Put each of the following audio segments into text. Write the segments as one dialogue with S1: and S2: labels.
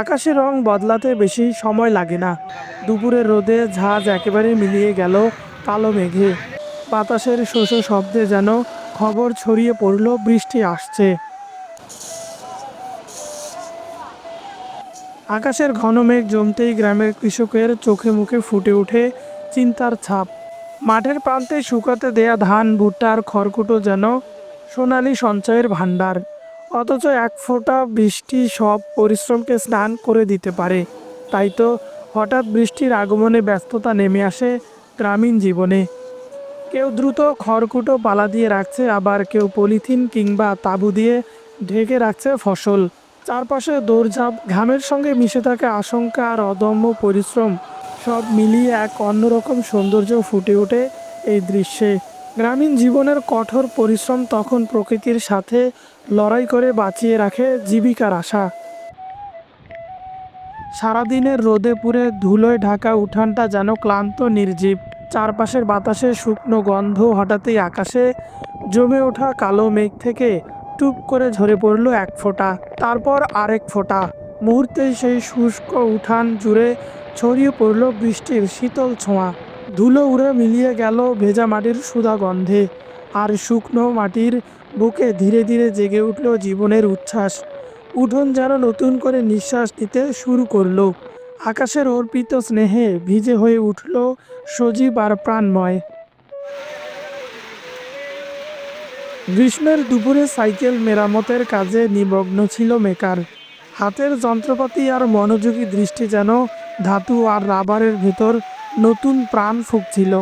S1: আকাশের রং বদলাতে বেশি সময় লাগে না। দুপুরের রোদে ঝাঁজ একেবারে মিলিয়ে গেল কালো মেঘে। বাতাসের শোষ শব্দে যেন খবর ছড়িয়ে পড়ল, বৃষ্টি আসছে। আকাশের ঘন মেঘ জমতেই গ্রামের কৃষকের চোখে মুখে ফুটে ওঠে চিন্তার ছাপ। মাঠের প্রান্তে শুকাতে দেয়া ধান ভুট্টার খড়কুটো যেন সোনালি সঞ্চয়ের ভাণ্ডার। অথচ এক ফোঁটা বৃষ্টি সব পরিশ্রমকে স্নান করে দিতে পারে। তাই তো হঠাৎ বৃষ্টির আগমনে ব্যস্ততা নেমে আসে গ্রামীণ জীবনে। কেউ দ্রুত খড়কুটো পালা দিয়ে রাখছে, আবার কেউ পলিথিন কিংবা তাঁবু দিয়ে ঢেকে রাখছে ফসল। চারপাশে দৌড়ঝাঁপ, ঘামের সঙ্গে মিশে থাকা আশঙ্কা আর অদম্য পরিশ্রম সব মিলিয়ে এক অন্যরকম সৌন্দর্য ফুটে ওঠে এই দৃশ্যে। গ্রামীণ জীবনের কঠোর পরিশ্রম তখন প্রকৃতির সাথে লড়াই করে বাঁচিয়ে রাখে জীবিকার আশা। সারাদিনের রোদে পুড়ে ধুলোয় ঢাকা উঠানটা যেন ক্লান্ত, নির্জীব। চারপাশের বাতাসে শুকনো গন্ধ হঠাৎই আকাশে জমে ওঠা কালো মেঘ থেকে টুপ করে ঝরে পড়ল এক ফোঁটা, তারপর আরেক ফোঁটা। মুহূর্তেই সেই শুষ্ক উঠান জুড়ে ছড়িয়ে পড়ল বৃষ্টির শীতল ছোঁয়া। ধুলো উড়ে মিলিয়ে গেল ভেজা মাটির সুধা গন্ধে, আর শুকনো মাটির বুকে ধীরে ধীরে জেগে উঠল জীবনের উচ্ছ্বাস। উঠোন যেন নতুন করে নিঃশ্বাস নিতে শুরু করল। আকাশের অর্পিত স্নেহে ভিজে হয়ে উঠল সজীব আর প্রাণময়। গ্রীষ্মের দুপুরে সাইকেল মেরামতের কাজে নিমগ্ন ছিল মেকার। হাতের যন্ত্রপাতি আর মনোযোগী দৃষ্টি যেন ধাতু আর রাবারের ভেতর নতুন প্রাণ ফুঁকছিল।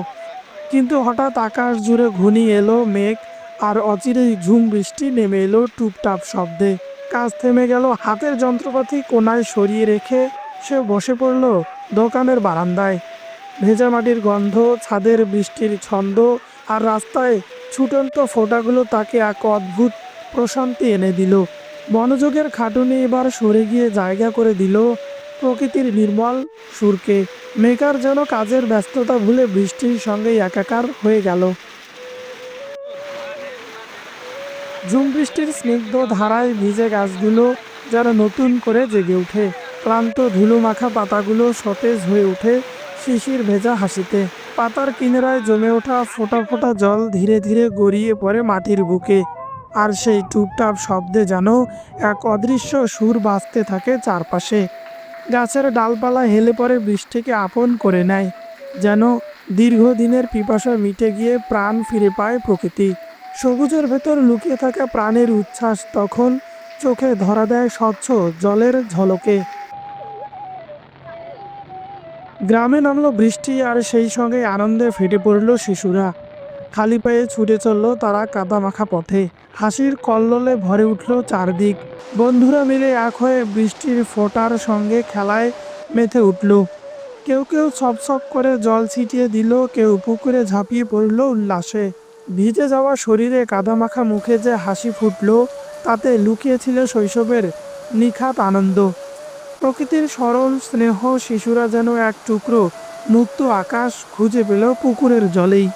S1: কিন্তু হঠাৎ আকাশ জুড়ে ঘূর্ণি এলো, মেঘ আর অচিরেই ঝুম বৃষ্টি নেমে এলো টুপটাপ শব্দে। কাজ থেমে গেল, হাতের যন্ত্রপাতি কোনায় সরিয়ে রেখে সে বসে পড়ল দোকানের বারান্দায়। ভেজা মাটির গন্ধ, ছাদের বৃষ্টির ছন্দ আর রাস্তায় ছুটন্ত ফোঁটাগুলো তাকে এক অদ্ভুত প্রশান্তি এনে দিল। মনোযোগের খাটুনি এবার সরে গিয়ে জায়গা করে দিল প্রকৃতির নির্মল সুরকে মেকার যেন কাজের ব্যস্ততা ভুলে বৃষ্টির সঙ্গেই একাকার হয়ে গেল। ঝুম বৃষ্টির স্নিগ্ধ ধারায় ভিজে গাছগুলো যেন নতুন করে জেগে ওঠে। ক্লান্ত ধুলো মাখা পাতাগুলো সতেজ হয়ে ওঠে শিশির ভেজা হাসিতে। পাতার কিনারায় জমে ওঠা ফোটা ফোটা জল ধীরে ধীরে গড়িয়ে পড়ে মাটির বুকে। আর সেই টুপটাপ শব্দে যেন এক অদৃশ্য সুর বাজতে থাকে চারপাশে। গাছের ডালপালা হেলে পরে বৃষ্টিকে আপন করে নেয়, যেন দীর্ঘদিনের পিপাসা মিটে গিয়ে প্রাণ ফিরে পায় প্রকৃতি। সবুজের ভেতর লুকিয়ে থাকা প্রাণের উচ্ছ্বাস তখন চোখে ধরা দেয় স্বচ্ছ জলের ঝলকে। গ্রামে নামলো বৃষ্টি আর সেই সঙ্গে আনন্দে ফেটে পড়ল শিশুরা। খালি পায়ে ছুটে চলল তারা কাদামাখা পথে। হাসির কল্লোলে ভরে উঠল চারদিক। বন্ধুরা মিলে এক হয়ে বৃষ্টির ফোঁটার সঙ্গে খেলায় মেতে উঠল। কেউ কেউ ছপ ছপ করে জল ছিটিয়ে দিল, কেউ পুকুরে ঝাঁপিয়ে পড়ল উল্লাসে। ভিজে যাওয়া শরীরে কাদামাখা মুখে যে হাসি ফুটল, তাতে লুকিয়েছিল শৈশবের নিখাত আনন্দ। প্রকৃতির সরল স্নেহ শিশুরা যেন এক টুকরো মুক্ত আকাশ খুঁজে পেল পুকুরের জলেই।